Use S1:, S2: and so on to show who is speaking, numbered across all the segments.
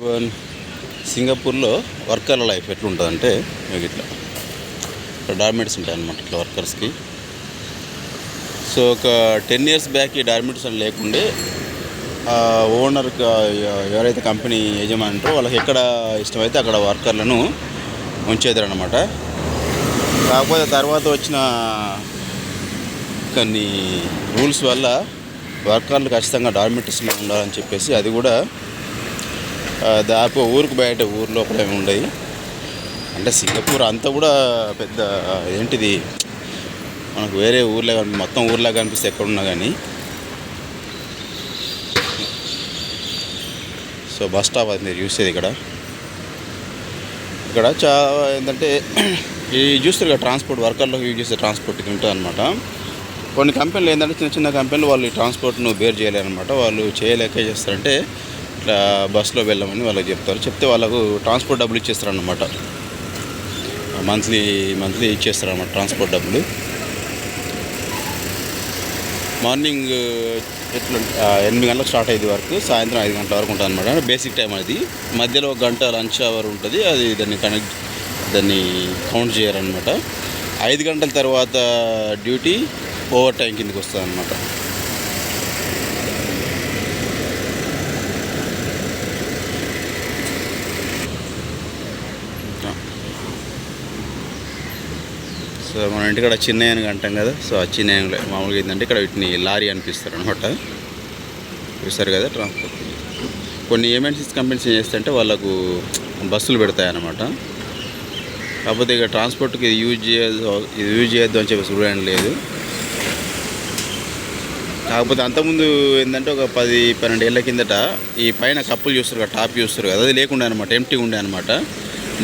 S1: One సింగపూర్లో వర్కర్ల life ఎట్లుంటుందంటే మీకు ఇట్లా ఇక్కడ డార్మెంట్స్ ఉంటాయి అన్నమాట ఇట్లా వర్కర్స్కి సో ఒక టెన్ ఇయర్స్ బ్యాక్ ఈ డార్మెంట్స్ అని లేకుండే ఓనర్ ఎవరైతే కంపెనీ యజమాని వాళ్ళకి ఎక్కడ ఇష్టమైతే అక్కడ వర్కర్లను ఉంచేదారు అనమాట కాకపోతే తర్వాత వచ్చిన కొన్ని రూల్స్ వల్ల వర్కర్లు ఖచ్చితంగా డార్మెంట్స్లో ఉండాలని చెప్పేసి అది కూడా దాదాపు ఊరికి బయట ఊరు లోపల ఏమి అంటే సింగపూర్ అంతా కూడా పెద్ద ఏంటిది మనకు వేరే ఊర్లో కనిపి మొత్తం ఊర్లో కనిపిస్తే ఎక్కడున్నా కానీ సో బస్ స్టాప్ అది మీరు చూసేది ఇక్కడ. ఇక్కడ చాలా ఏంటంటే ఈ చూస్తారు కదా ట్రాన్స్పోర్ట్ వర్కర్లకు యూజ్ చేసే ట్రాన్స్పోర్ట్ ఇది ఉంటుంది అనమాట కొన్ని కంపెనీలు ఏంటంటే చిన్న చిన్న కంపెనీలు వాళ్ళు ఈ ట్రాన్స్పోర్ట్ను బేర్ చేయలేరనమాట వాళ్ళు చేయలేక చేస్తారంటే ఇట్లా బస్సులో వెళ్ళమని వాళ్ళకి చెప్తారు. చెప్తే వాళ్ళకు ట్రాన్స్పోర్ట్ డబ్బులు ఇచ్చేస్తారనమాట మంత్లీ మంత్లీ ఇచ్చేస్తారనమాట ట్రాన్స్పోర్ట్ డబ్బులు. మార్నింగ్ ఎట్లా ఎనిమిది గంటలకు స్టార్ట్ అయ్యేది వరకు సాయంత్రం ఐదు గంటల వరకు ఉంటుంది అనమాట బేసిక్ టైం అది. మధ్యలో ఒక గంట లంచ్ అవర్ ఉంటుంది. అది దాన్ని కనెక్ట్ దాన్ని కౌంట్ చేయరనమాట ఐదు గంటల తర్వాత డ్యూటీ ఓవర్ టైం కిందకి వస్తుంది అనమాట సో మన ఇంటికాడ చిన్నయ్యని అంటాం కదా సో ఆ చిన్నయ్య మామూలుగా ఏంటంటే ఇక్కడ వీటిని లారీ అనిపిస్తారు అనమాట చూస్తారు కదా ట్రాన్స్పోర్ట్. కొన్ని ఏమెన్సీస్ కంపెనీస్ ఏం చేస్తాయంటే వాళ్ళకు బస్సులు పెడతాయన్నమాట. కాకపోతే ఇక ట్రాన్స్పోర్ట్కి ఇది యూజ్ చేయదు ఇది యూజ్ చేయొద్దు అని చెప్పేసి రూల్ లేదు. కాకపోతే అంతకుముందు ఏంటంటే ఒక పది పన్నెండు ఏళ్ళ కిందట ఈ పైన కప్పులు చూస్తారు కదా టాప్ చూస్తారు కదా అది లేకుండా అనమాట ఎంటీ ఉండే అనమాట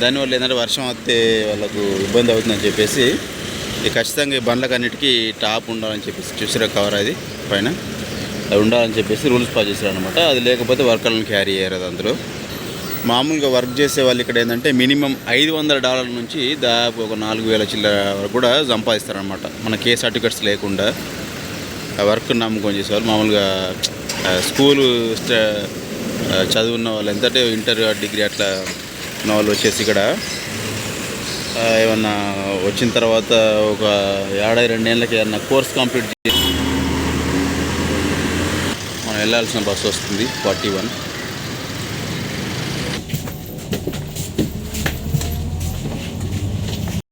S1: దానివల్ల ఏంటంటే వర్షం వస్తే వాళ్ళకు ఇబ్బంది అవుతుందని చెప్పేసి ఇది ఖచ్చితంగా ఈ బండ్లకు అన్నిటికీ టాప్ ఉండాలని చెప్పేసి చూసారా కవర్ అది పైన. అది ఉండాలని చెప్పేసి రూల్స్ పాస్ చేశారు అనమాట అది లేకపోతే వర్కర్లను క్యారీ అయ్యారు అది అందులో. మామూలుగా వర్క్ చేసే వాళ్ళు ఇక్కడ ఏంటంటే మినిమం ఐదు వందల డాలర్ల నుంచి దాదాపు ఒక నాలుగు వేల చిల్లర వరకు కూడా సంపాదిస్తారనమాట మన కే సర్టిఫికెట్స్ లేకుండా. ఆ వర్క్ నమ్మకం చేసేవాళ్ళు మామూలుగా స్కూలు చదువున్న వాళ్ళు ఎంతంటే ఇంటర్ డిగ్రీ అట్లా ఉన్న వాళ్ళు వచ్చేసి ఇక్కడ ఏమన్నా వచ్చిన తర్వాత ఒక ఏడాది రెండేళ్ళకి ఏమన్నా కోర్స్ కంప్లీట్ చేసి మనం వెళ్ళాల్సిన బస్సు వస్తుంది ఫార్టీ వన్.